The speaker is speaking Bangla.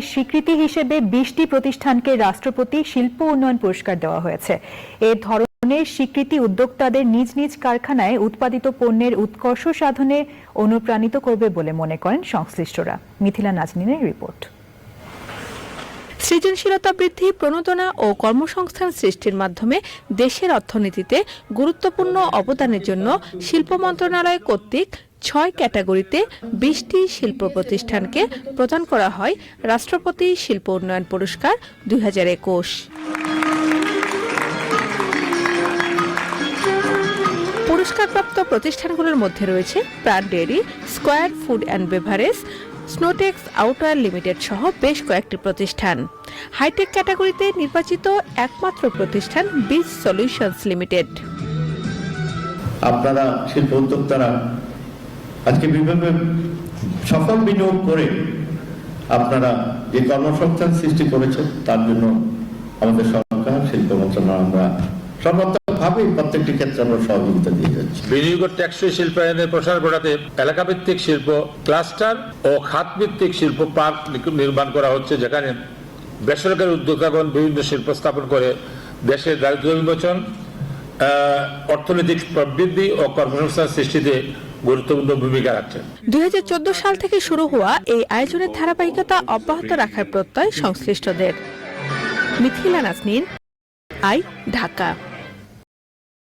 উদ্যোগের স্বীকৃতি হিসেবে বিশটি প্রতিষ্ঠানকে রাষ্ট্রপতি শিল্প উন্নয়ন পুরস্কার দেওয়া হয়েছে। এ ধরনের স্বীকৃতি উদ্যোক্তাদের নিজ নিজ কারখানায় উৎপাদিত পণ্যের উৎকর্ষ সাধনে অনুপ্রাণিত করবে বলে মনে করেন সংশ্লিষ্টরা। মিথিলা নাজনীনের রিপোর্ট। সৃজনশীলতা বৃদ্ধি, প্রণোদনা ও কর্মসংস্থান সৃষ্টির মাধ্যমে দেশের অর্থনীতিতে গুরুত্বপূর্ণ অবদানের জন্য শিল্প মন্ত্রণালয় কর্তৃক ছয় ক্যাটাগরিতে বিশটি শিল্প প্রতিষ্ঠানকে প্রদান করা হয় রাষ্ট্রপতি শিল্প উন্নয়ন পুরস্কার দুই হাজার একুশ। পুরস্কারপ্রাপ্ত প্রতিষ্ঠানগুলোর মধ্যে রয়েছে Pran Dairy, Square Food and Beverage, Snowtex Outwear Limited সহ বেশ কয়েকটি প্রতিষ্ঠান। হাইটেক ক্যাটাগরিতে নির্বাচিত একমাত্র প্রতিষ্ঠান বিচ সলিউশনস লিমিটেড আপনারা শিল্প উদ্যোক্তারা আজকে বিভিন্ন সফল বিনিয়োগ করে আপনারা যে কর্মসংস্থান সৃষ্টি করেছেন, তার জন্য আমাদের সরকার, শিল্প মন্ত্রণালয়, আমরা সর্বাত্মকভাবে প্রত্যেকটি ক্ষেত্রে আমরা সহযোগিতা দিয়ে যাচ্ছি। বিনিয়োগ ও টেকসই শিল্পায়নের প্রসার ঘটাতে এলাকাভিত্তিক শিল্প ক্লাস্টার ও খাতভিত্তিক শিল্প পার্ক নির্মাণ করা হচ্ছে, যেখানে বেসরকারি উদ্যোক্তাগণ বিভিন্ন শিল্প স্থাপন করে দেশের দারিদ্র বিমোচন অর্থনৈতিক প্রবৃদ্ধি ও কর্মসংস্থান সৃষ্টিতে গুরুত্বপূর্ণ ভূমিকা রাখছেন। দুই সাল থেকে শুরু হওয়া এই আয়োজনের ধারাবাহিকতা অব্যাহত রাখার প্রত্যয় সংশ্লিষ্টদের। মিথিলা নাসনিন আই, ঢাকা।